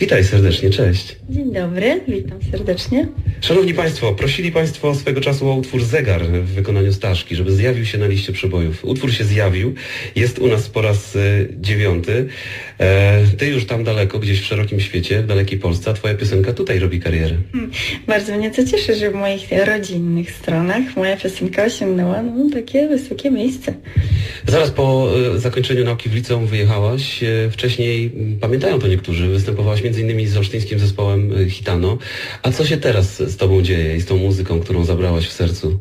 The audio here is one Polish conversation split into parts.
Witaj serdecznie, cześć. Dzień dobry, witam serdecznie. Szanowni Państwo, prosili Państwo swego czasu o utwór Zegar w wykonaniu Staszki, żeby zjawił się na liście przebojów. Utwór się zjawił, jest u nas po raz e, dziewiąty. E, ty już tam daleko, gdzieś w szerokim świecie, w dalekiej Polsce, a Twoja piosenka tutaj robi karierę. Bardzo mnie to cieszy, że w moich rodzinnych stronach moja piosenka osiągnęła no, takie wysokie miejsce. Zaraz po e, zakończeniu nauki w liceum wyjechałaś. E, wcześniej, pamiętają to niektórzy, występowałaś m.in. z olsztyńskim zespołem e, Hitano. A co się teraz z Tobą dzieje i z tą muzyką, którą zabrałaś w sercu?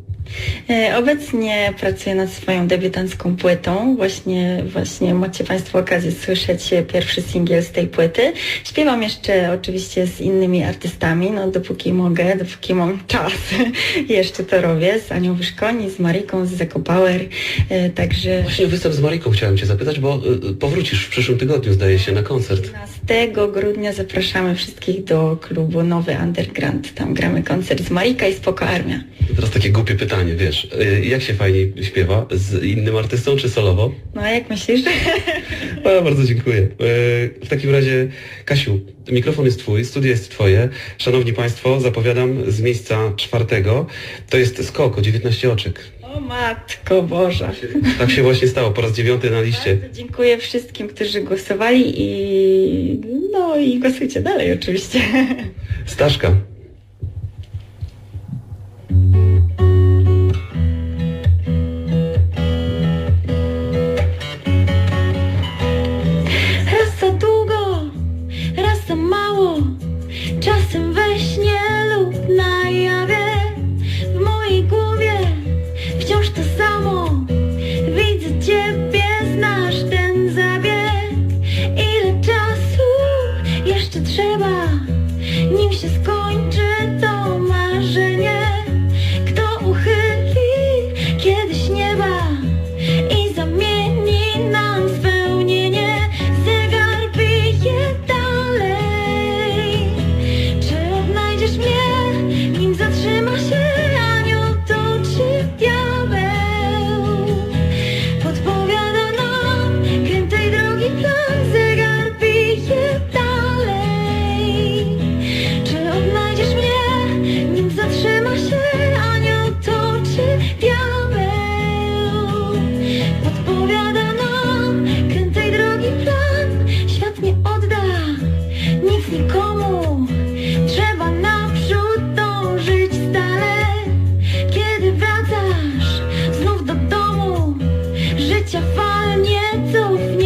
E, Obecnie pracuję nad swoją debiutancką płytą. Właśnie, właśnie macie Państwo okazję słyszeć pierwszy singiel z tej płyty. Śpiewam jeszcze oczywiście z innymi artystami, no dopóki mogę, dopóki mam czas. jeszcze to robię z Anią Wyszkoni, z Mariką, z Zeko Power. E, Także Właśnie występ z Mariką chciałem Cię zapytać, bo y, y, powrócisz w przyszłym tygodniu, zdaje się, na koncert. 15 grudnia zapraszamy wszystkich do klubu Nowy Underground. Tam gramy koncert z Marika i Spoko Armia. Teraz takie głupie pytanie, wiesz, y, jak się fajniej śpiewa? Z innym artystą czy solowo? No a jak myślisz? A, bardzo dziękuję. Y, W takim razie, Kasiu, mikrofon jest Twój, studio jest Twoje. Szanowni Państwo, zapowiadam z miejsca czwartego. To jest skok o 19 oczek. O Matko Boża. Tak się właśnie stało, po raz dziewiąty na liście. Bardzo dziękuję wszystkim, którzy głosowali i no i głosujcie dalej oczywiście. Staszka. Ile czasu nikomu. Trzeba naprzód dążyć stale. Kiedy wracasz znów do domu Życia falnie cofnie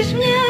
Ответишь мне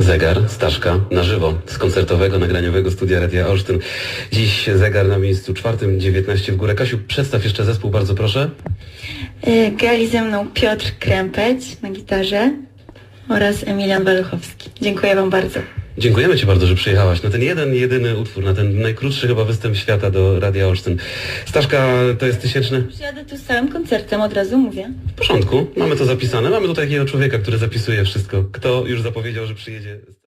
Zegar, Staszka, na żywo, z koncertowego, nagraniowego studia Radia Olsztyn. Dziś zegar na miejscu czwartym, 19 w górę. Kasiu, przedstaw jeszcze zespół, bardzo proszę. Y, Grali ze mną Piotr Krępeć na gitarze oraz Emilian Waluchowski. Dziękuję Wam bardzo. Dziękujemy Ci bardzo, że przyjechałaś na ten jeden, jedyny utwór, na ten najkrótszy chyba występ świata do Radia Olsztyn. Staszka, to jest tysięczny? Przyjadę tu z całym koncertem, od razu mówię. W porządku, mamy to zapisane. Mamy tutaj takiego człowieka, który zapisuje wszystko. Kto już zapowiedział, że przyjedzie